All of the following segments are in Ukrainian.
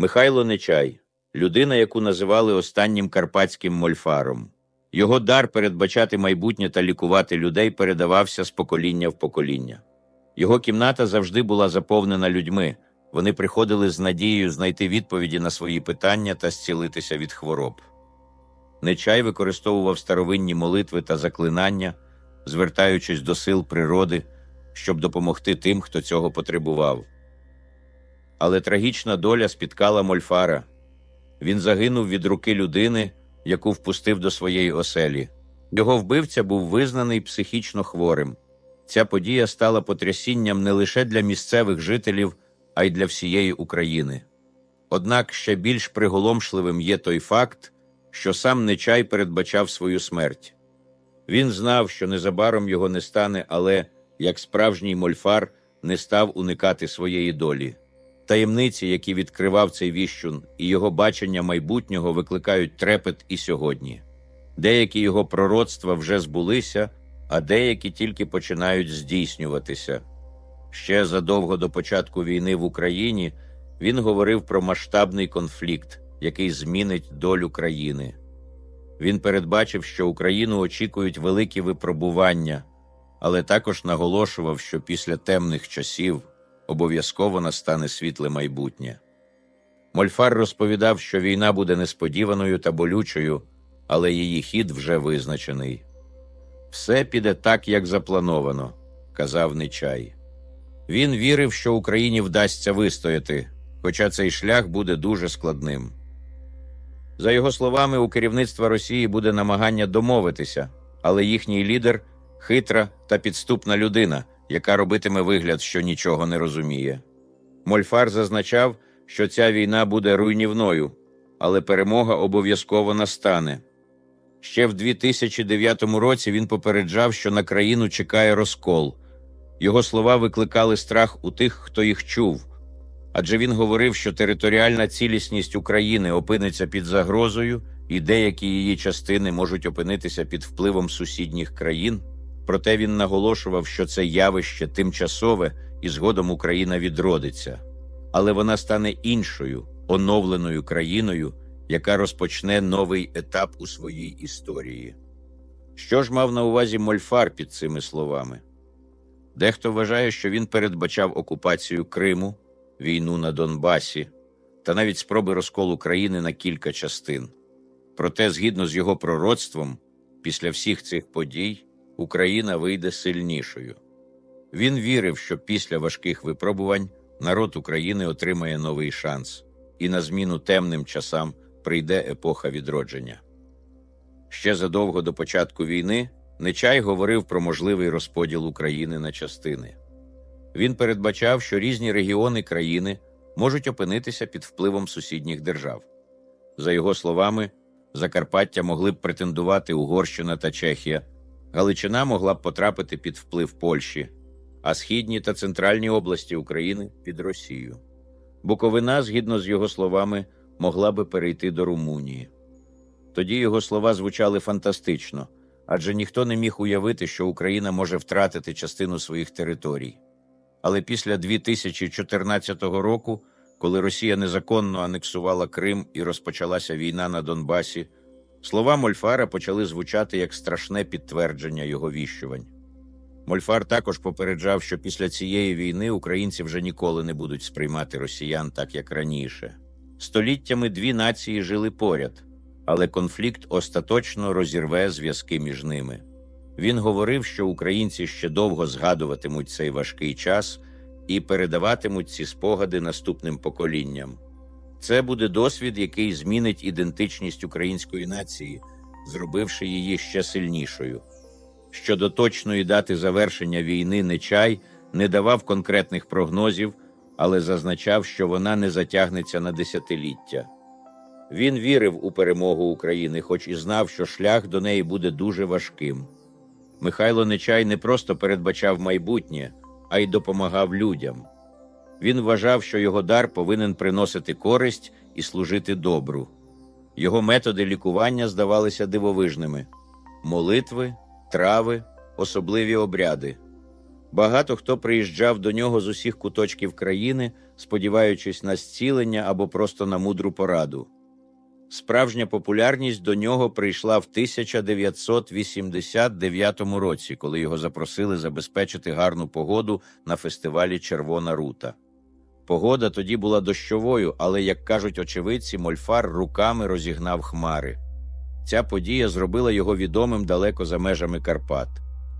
Михайло Нечай людина, яку називали останнім карпатським мольфаром. Його дар передбачати майбутнє та лікувати людей передавався з покоління в покоління. Його кімната завжди була заповнена людьми. Вони приходили з надією знайти відповіді на свої питання та зцілитися від хвороб. Нечай використовував старовинні молитви та заклинання, звертаючись до сил природи, щоб допомогти тим, хто цього потребував. Але трагічна доля спіткала Мольфара. Він загинув від руки людини, яку впустив до своєї оселі. Його вбивця був визнаний психічно хворим. Ця подія стала потрясінням не лише для місцевих жителів, а й для всієї України. Однак ще більш приголомшливим є той факт, що сам Нечай передбачав свою смерть. Він знав, що незабаром його не стане, але, як справжній мольфар, не став уникати своєї долі. Таємниці, які відкривав цей віщун, і його бачення майбутнього викликають трепет і сьогодні. Деякі його пророцтва вже збулися, а деякі тільки починають здійснюватися. Ще задовго до початку війни в Україні він говорив про масштабний конфлікт, який змінить долю країни. Він передбачив, що Україну очікують великі випробування, але також наголошував, що після темних часів обов'язково настане світле майбутнє. Мольфар розповідав, що війна буде несподіваною та болючою, але її хід вже визначений. Все піде так, як заплановано, казав Нечай. Він вірив, що Україні вдасться вистояти, хоча цей шлях буде дуже складним. За його словами, у керівництва Росії буде намагання домовитися, але їхній лідер хитра та підступна людина, яка робитиме вигляд, що нічого не розуміє. Мольфар зазначав, що ця війна буде руйнівною, але перемога обов'язково настане. Ще в 2009 році він попереджав, що на країну чекає розкол. Його слова викликали страх у тих, хто їх чув. Адже він говорив, що територіальна цілісність України опиниться під загрозою, і деякі її частини можуть опинитися під впливом сусідніх країн. Проте він наголошував, що це явище тимчасове і згодом Україна відродиться. Але вона стане іншою, оновленою країною, яка розпочне новий етап у своїй історії. Що ж мав на увазі Мольфар під цими словами? Дехто вважає, що він передбачав окупацію Криму, війну на Донбасі та навіть спроби розколу країни на кілька частин. Проте, згідно з його пророцтвом, після всіх цих подій Україна вийде сильнішою. Він вірив, що після важких випробувань народ України отримає новий шанс, і на зміну темним часам прийде епоха відродження. Ще задовго до початку війни Нечай говорив про можливий розподіл України на частини. Він передбачав, що різні регіони країни можуть опинитися під впливом сусідніх держав. За його словами, Закарпаття могли б претендувати Угорщина та Чехія, Галичина могла б потрапити під вплив Польщі, а східні та центральні області України під Росію. Буковина, згідно з його словами, могла би перейти до Румунії. Тоді його слова звучали фантастично, адже ніхто не міг уявити, що Україна може втратити частину своїх територій. Але після 2014 року, коли Росія незаконно анексувала Крим і розпочалася війна на Донбасі, слова Мольфара почали звучати як страшне підтвердження його віщувань. Мольфар також попереджав, що після цієї війни українці вже ніколи не будуть сприймати росіян так, як раніше. Століттями дві нації жили поряд, але конфлікт остаточно розірве зв'язки між ними. Він говорив, що українці ще довго згадуватимуть цей важкий час і передаватимуть ці спогади наступним поколінням. Це буде досвід, який змінить ідентичність української нації, зробивши її ще сильнішою. Щодо точної дати завершення війни Нечай не давав конкретних прогнозів, але зазначав, що вона не затягнеться на десятиліття. Він вірив у перемогу України, хоч і знав, що шлях до неї буде дуже важким. Михайло Нечай не просто передбачав майбутнє, а й допомагав людям. Він вважав, що його дар повинен приносити користь і служити добру. Його методи лікування здавалися дивовижними: молитви, трави, особливі обряди. Багато хто приїжджав до нього з усіх куточків країни, сподіваючись на зцілення або просто на мудру пораду. Справжня популярність до нього прийшла в 1989 році, коли його запросили забезпечити гарну погоду на фестивалі Червона рута. Погода тоді була дощовою, але, як кажуть очевидці, Мольфар руками розігнав хмари. Ця подія зробила його відомим далеко за межами Карпат.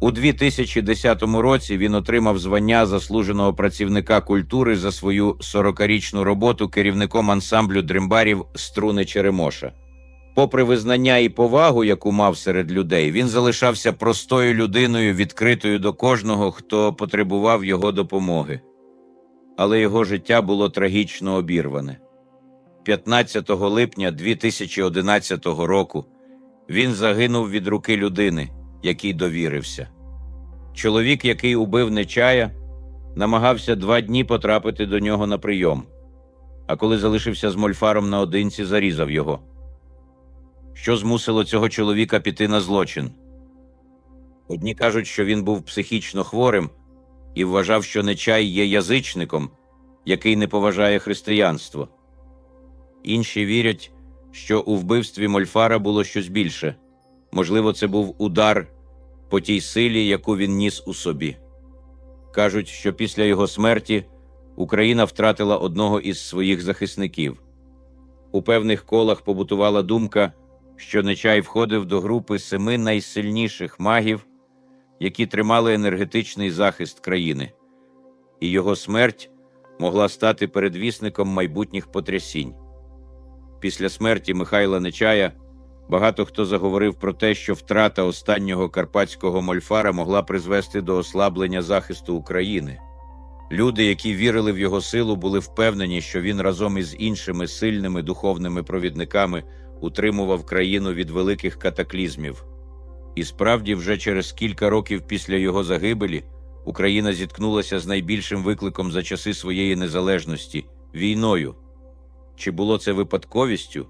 У 2010 році він отримав звання заслуженого працівника культури за свою 40-річну роботу керівником ансамблю дримбарів Струни Черемоша. Попри визнання і повагу, яку мав серед людей, він залишався простою людиною, відкритою до кожного, хто потребував його допомоги. Але його життя було трагічно обірване. 15 липня 2011 року він загинув від руки людини, який довірився. Чоловік, який убив Нечая, намагався два дні потрапити до нього на прийом, а коли залишився з Мольфаром наодинці, зарізав його. Що змусило цього чоловіка піти на злочин? Одні кажуть, що він був психічно хворим і вважав, що Нечай є язичником, який не поважає християнство. Інші вірять, що у вбивстві Мольфара було щось більше. Можливо, це був удар по тій силі, яку він ніс у собі. Кажуть, що після його смерті Україна втратила одного із своїх захисників. У певних колах побутувала думка, що Нечай входив до групи семи найсильніших магів, які тримали енергетичний захист країни, і його смерть могла стати передвісником майбутніх потрясінь. Після смерті Михайла Нечая багато хто заговорив про те, що втрата останнього карпатського мольфара могла призвести до ослаблення захисту України. Люди, які вірили в його силу, були впевнені, що він разом із іншими сильними духовними провідниками утримував країну від великих катаклізмів. І справді, вже через кілька років після його загибелі Україна зіткнулася з найбільшим викликом за часи своєї незалежності війною. Чи було це випадковістю?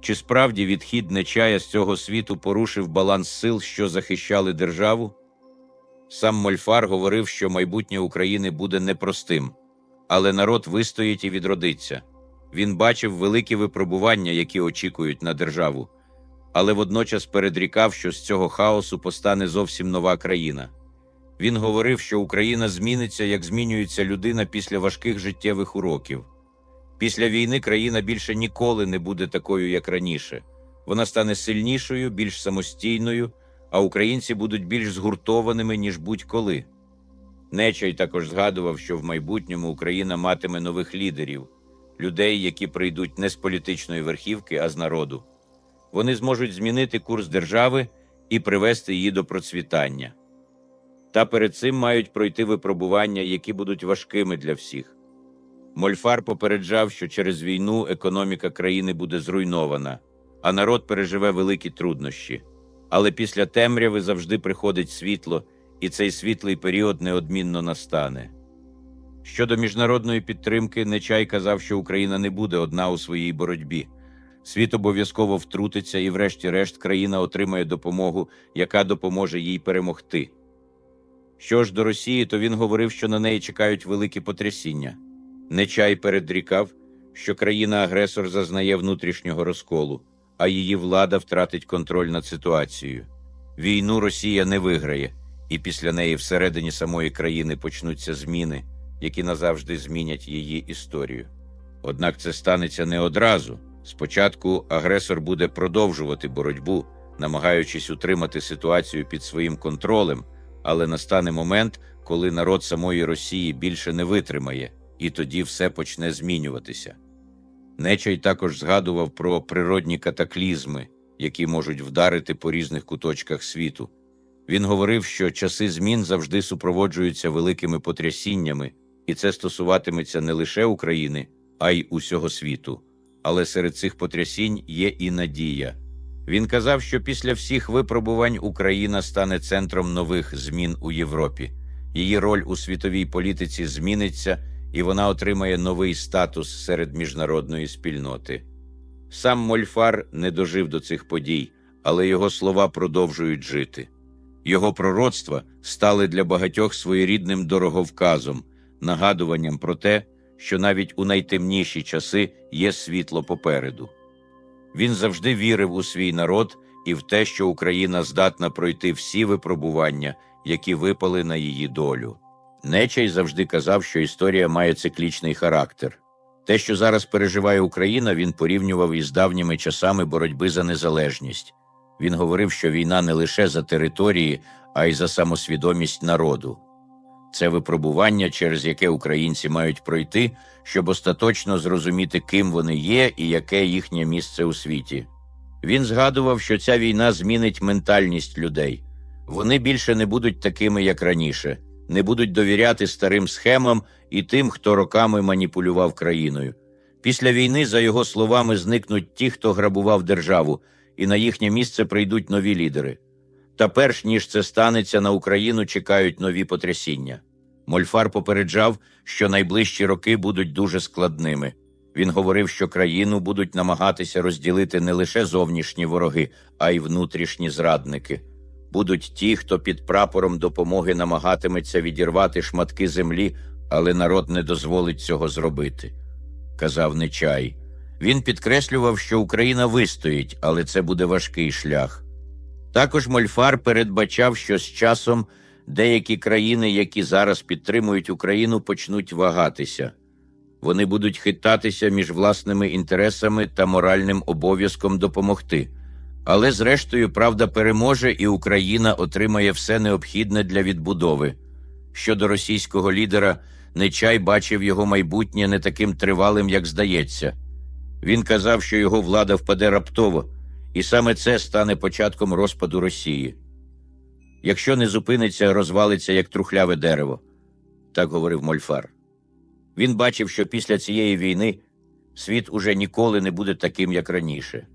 Чи справді відхід Нечая з цього світу порушив баланс сил, що захищали державу? Сам Мольфар говорив, що майбутнє України буде непростим, але народ вистоїть і відродиться. Він бачив великі випробування, які очікують на державу, але водночас передрікав, що з цього хаосу постане зовсім нова країна. Він говорив, що Україна зміниться, як змінюється людина після важких життєвих уроків. Після війни країна більше ніколи не буде такою, як раніше. Вона стане сильнішою, більш самостійною, а українці будуть більш згуртованими, ніж будь-коли. Нечай також згадував, що в майбутньому Україна матиме нових лідерів, людей, які прийдуть не з політичної верхівки, а з народу. Вони зможуть змінити курс держави і привести її до процвітання. Та перед цим мають пройти випробування, які будуть важкими для всіх. Мольфар попереджав, що через війну економіка країни буде зруйнована, а народ переживе великі труднощі. Але після темряви завжди приходить світло, і цей світлий період неодмінно настане. Щодо міжнародної підтримки, Нечай казав, що Україна не буде одна у своїй боротьбі. Світ обов'язково втрутиться, і, врешті-решт, країна отримає допомогу, яка допоможе їй перемогти. Що ж до Росії, то він говорив, що на неї чекають великі потрясіння. Нечай передрікав, що країна-агресор зазнає внутрішнього розколу, а її влада втратить контроль над ситуацією. Війну Росія не виграє, і після неї всередині самої країни почнуться зміни, які назавжди змінять її історію. Однак це станеться не одразу. Спочатку агресор буде продовжувати боротьбу, намагаючись утримати ситуацію під своїм контролем, але настане момент, коли народ самої Росії більше не витримає, і тоді все почне змінюватися. Нечай також згадував про природні катаклізми, які можуть вдарити по різних куточках світу. Він говорив, що часи змін завжди супроводжуються великими потрясіннями, і це стосуватиметься не лише України, а й усього світу. Але серед цих потрясінь є і надія. Він казав, що після всіх випробувань Україна стане центром нових змін у Європі. Її роль у світовій політиці зміниться, і вона отримає новий статус серед міжнародної спільноти. Сам Мольфар не дожив до цих подій, але його слова продовжують жити. Його пророцтва стали для багатьох своєрідним дороговказом, нагадуванням про те, що навіть у найтемніші часи є світло попереду. Він завжди вірив у свій народ і в те, що Україна здатна пройти всі випробування, які випали на її долю. Нечай завжди казав, що історія має циклічний характер. Те, що зараз переживає Україна, він порівнював із давніми часами боротьби за незалежність. Він говорив, що війна не лише за території, а й за самосвідомість народу. Це випробування, через яке українці мають пройти, щоб остаточно зрозуміти, ким вони є і яке їхнє місце у світі. Він згадував, що ця війна змінить ментальність людей. Вони більше не будуть такими, як раніше, не будуть довіряти старим схемам і тим, хто роками маніпулював країною. Після війни, за його словами, зникнуть ті, хто грабував державу, і на їхнє місце прийдуть нові лідери. Та перш ніж це станеться, на Україну чекають нові потрясіння. Мольфар попереджав, що найближчі роки будуть дуже складними. Він говорив, що країну будуть намагатися розділити не лише зовнішні вороги, а й внутрішні зрадники. Будуть ті, хто під прапором допомоги намагатиметься відірвати шматки землі, але народ не дозволить цього зробити. Казав Нечай. Він підкреслював, що Україна вистоїть, але це буде важкий шлях. Також Мольфар передбачав, що з часом деякі країни, які зараз підтримують Україну, почнуть вагатися. Вони будуть хитатися між власними інтересами та моральним обов'язком допомогти. Але зрештою правда переможе, і Україна отримає все необхідне для відбудови. Щодо російського лідера, Нечай бачив його майбутнє не таким тривалим, як здається. Він казав, що його влада впаде раптово, і саме це стане початком розпаду Росії. Якщо не зупиниться, розвалиться як трухляве дерево, так говорив Мольфар. Він бачив, що після цієї війни світ уже ніколи не буде таким, як раніше.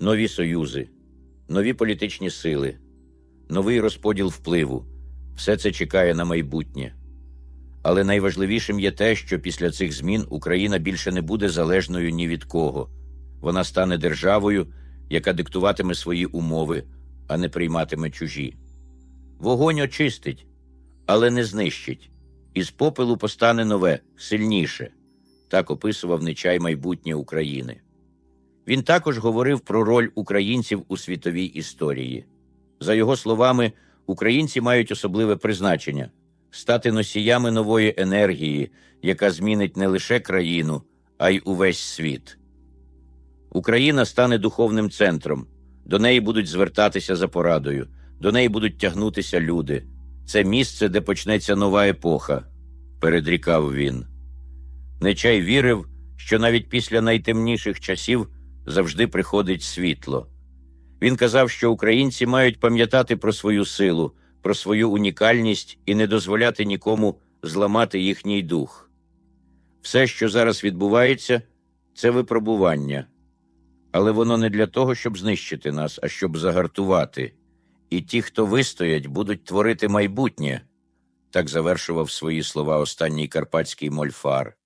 Нові союзи, нові політичні сили, новий розподіл впливу все це чекає на майбутнє. Але найважливішим є те, що після цих змін Україна більше не буде залежною ні від кого. Вона стане державою, яка диктуватиме свої умови, а не прийматиме чужі. Вогонь очистить, але не знищить. Із попелу постане нове, сильніше. Так описував Нечай майбутнє України. Він також говорив про роль українців у світовій історії. За його словами, українці мають особливе призначення стати носіями нової енергії, яка змінить не лише країну, а й увесь світ. Україна стане духовним центром, до неї будуть звертатися за порадою, до неї будуть тягнутися люди. Це місце, де почнеться нова епоха, передрікав він. Нечай вірив, що навіть після найтемніших часів завжди приходить світло. Він казав, що українці мають пам'ятати про свою силу, про свою унікальність і не дозволяти нікому зламати їхній дух. Все, що зараз відбувається, це випробування, але воно не для того, щоб знищити нас, а щоб загартувати. І ті, хто вистоять, будуть творити майбутнє, так завершував свої слова останній карпатський мольфар.